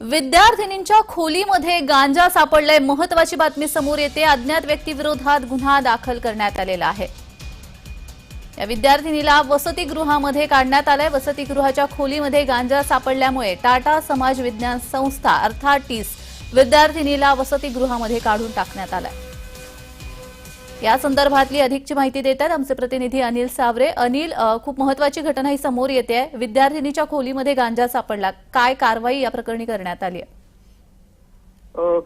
विद्यार्थिनींच्या खोलीमध्ये गांजा सापडलाय. महत्वाची बातमी समोर येते. अज्ञात व्यक्तीविरोधात गुन्हा दाखल करण्यात आलेला आहे. या विद्यार्थिनीला वसतिगृहामध्ये काढण्यात आलंय. वसतिगृहाच्या खोलीमध्ये गांजा सापडल्यामुळे टाटा समाज विज्ञान संस्था अर्थात टीस विद्यार्थिनीला वसतिगृहामध्ये काढून टाकण्यात आलाय. या संदर्भातली अधिकची माहिती देत आहेत आमचे प्रतिनिधी अनिल सावरे. अनिल खूप महत्वाची घटना ही समोर येते आहे. विद्यार्थिनीच्या खोलीमध्ये गांजा सापडला. काय कारवाई या प्रकरणी करण्यात आली आहे?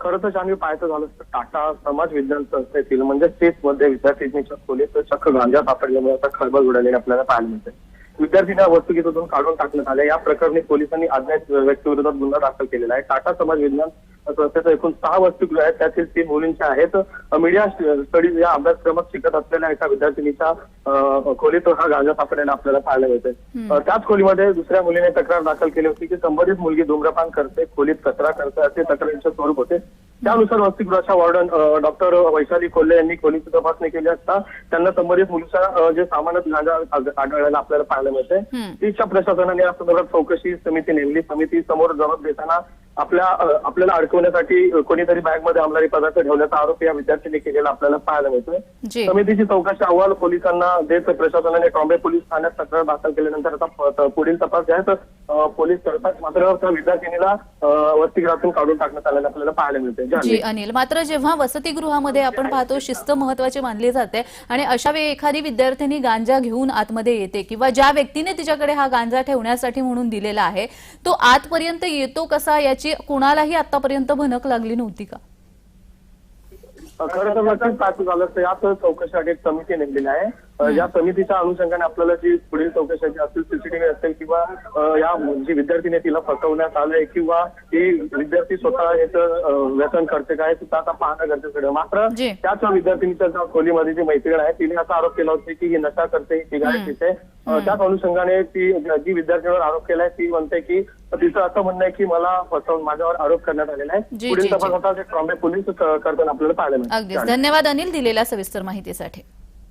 खरं तर जाणीव पाहायचं झालं तर टाटा समाज विज्ञान संस्थेतील म्हणजे स्टेटमध्ये विद्यार्थिनीच्या खोलीत चक्क गांजा सापडल्यामुळे आता खळबळ उडालेली आपल्याला पाहायला मिळते. विद्यार्थींना वस्तुगीतून काढून टाकण्यात आले. या प्रकरणी पोलिसांनी अज्ञात व्यक्तीविरोधात गुन्हा दाखल केलेला आहे. टाटा समाज विज्ञान संस्थेचं एकूण सहा वसतिगृह आहेत. त्यातील तीन मुलींच्या आहेत. मीडिया स्टडीज या अभ्यासक्रमात शिकत असलेल्या एका विद्यार्थिनीच्या खोलीत हा गांजा सापडलेला आपल्याला पाहायला मिळते अ, त्याच खोलीमध्ये दुसऱ्या मुलीने तक्रार दाखल केली होती की संबंधित मुलगी धूम्रपान करते खोलीत कचरा करते असे तक्रारीचे स्वरूप होते. त्यानुसार वसतिगृहाच्या वॉर्डन डॉक्टर वैशाली कोल्हे यांनी खोलीची तपासणी केली असता त्यांना संबंधित मुलीचा जे सामान्य गांजा आढ- आढळलेला आपल्याला पाहायला मिळते. तीच्या प्रशासनाने या संदर्भात चौकशी समिती नेमली समिती समोर जबाब देताना आपल्या आपल्याला अडकवण्यासाठी कोणीतरी बॅगमध्ये अंमलारी पदार्थ ठेवण्याचा आरोप या विद्यार्थ्यांनी केलेला आपल्याला पाहायला मिळतोय. समितीची चौकशी अहवाल पोलिसांना देत प्रशासनाने ट्रॉम्बे पोलीस ठाण्यात तक्रार दाखल केल्यानंतर आता पुढील तपास जे आहे तो, अ, पोलीस करतात मात्र त्या विद्यार्थिनीला वसतिगृहातून काढून टाकण्यात आलेलं आपल्याला पाहायला मिळते. अनिल. मात्र जेव्हा वसतिगृहामध्ये आपण पाहतो शिस्त महत्वाची मानली जाते आणि अशा वेळी एखादी विद्यार्थिनी गांजा घेऊन आतमध्ये येते किंवा ज्या व्यक्तीने तिच्याकडे हा गांजा ठेवण्यासाठी म्हणून दिलेला आहे तो आतपर्यंत येतो कसा याची कुणालाही आतापर्यंत भनक लागली नव्हती का? खरं तर नक्कीच पाहायचं झालं तर यात चौकशीसाठी एक समिती नेमलेली आहे. या समितीच्या अनुषंगाने आपल्याला जी पुढील चौकशाची असतील सीसीटीव्ही असेल किंवा या जी विद्यार्थीने तिला फसवण्यात आलंय किंवा ही विद्यार्थी स्वतः याचं व्यसन करते काय सुद्धा आता पाहणं गरजेचं मात्र. त्याच विद्यार्थिनीच्या खोलीमध्ये जी मैत्रीण आहे तिने असा आरोप केला होता की ही नशा करते सिगारेट पिते. अ, त्याच अनुषंगाने ती जी विद्यार्थीवर आरोप केलाय ती म्हणते की तिचं असं म्हणणं आहे की मला फसवून माझ्यावर आरोप करण्यात आलेला आहे. पुढील. तपास आता ट्रॉम्बे पोलीस करताना आपल्याला पाहायला अगदीच. धन्यवाद अनिल दिलेल्या सविस्तर माहितीसाठी.